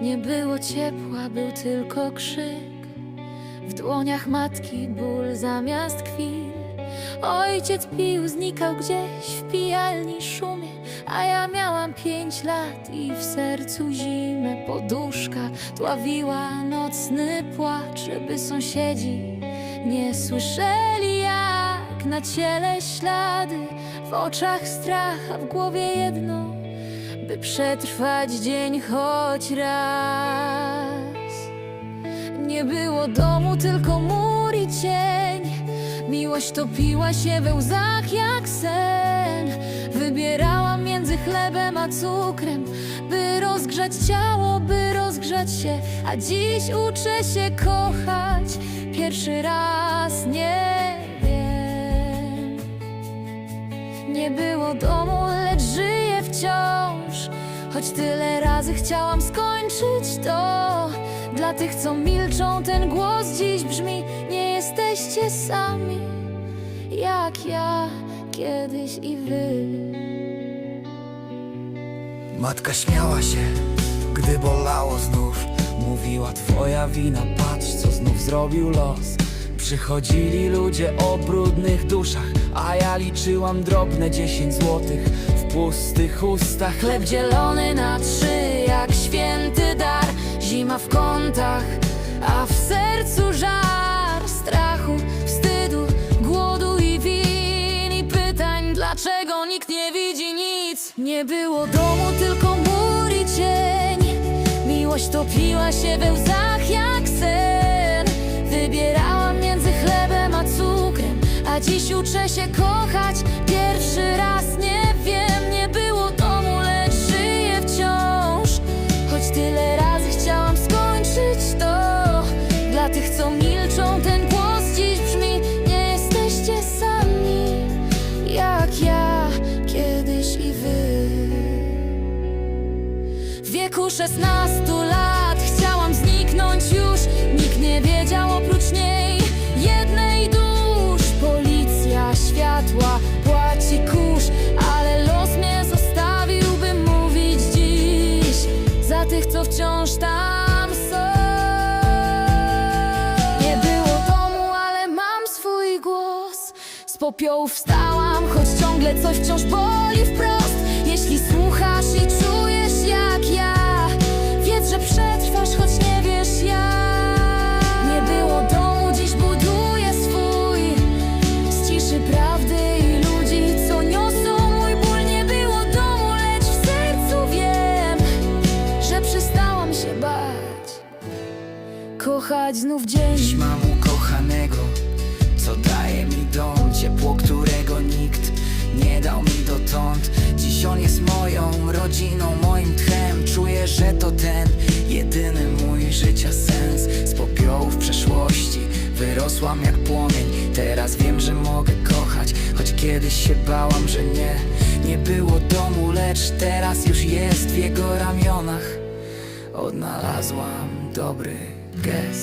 Nie było ciepła, był tylko krzyk. W dłoniach matki ból zamiast kwil. Ojciec pił, znikał gdzieś w pijalni szumie, a ja miałam pięć lat i w sercu zimę. Poduszka dławiła nocny płacz, żeby sąsiedzi nie słyszeli jak na ciele ślady, w oczach strach, a w głowie jedno, by przetrwać dzień choć raz. Nie było domu, tylko mur i cień. Miłość topiła się we łzach jak sen. Wybierałam między chlebem a cukrem, by rozgrzać ciało, by rozgrzać się. A dziś uczę się kochać. Pierwszy raz nie wiem. Nie było domu. Choć tyle razy chciałam skończyć to. Dla tych, co milczą, ten głos dziś brzmi: Nie jesteście sami, jak ja kiedyś i wy. Matka śmiała się, gdy bolało znów Mówiła twoja wina, patrz co znów zrobił los Przychodzili ludzie o brudnych duszach A ja liczyłam drobne dziesięć złotych W pustych ustach Chleb dzielony na trzy, jak święty dar. Zima w kątach, a w sercu żar strachu, wstydu, głodu i win i pytań, dlaczego nikt nie widzi nic. Nie było domu, tylko mur i cień. Miłość topiła się we łzach uczę się kochać. Pierwszy raz nie wiem, nie było domu, lecz żyję wciąż. Choć tyle razy chciałam skończyć to Dla tych, co milczą, ten głos dziś brzmi Nie jesteście sami, jak ja kiedyś i wy W wieku szesnastu lat chciałam zniknąć już Nikt nie wiedział popiołów wstałam, choć ciągle coś wciąż boli wprost. Jeśli słuchasz i czujesz jak ja Wiedz, że przetrwasz, choć nie wiesz jak. Nie było domu, dziś buduję swój. Z ciszy prawdy i ludzi, co niosą mój ból. Nie było domu, lecz w sercu wiem Że przestałam się bać. Kochać znów dzień. Dziś mam ukochanego, co dom Ciepło, którego nikt nie dał mi dotąd. Dziś on jest moją rodziną, moim tchem. Czuję, że to ten jedyny mój życia sens. Z popiołów przeszłości wyrosłam jak płomień. Teraz wiem, że mogę kochać, choć kiedyś się bałam, że nie Nie było domu, lecz teraz już jest w jego ramionach. Odnalazłam dobry gest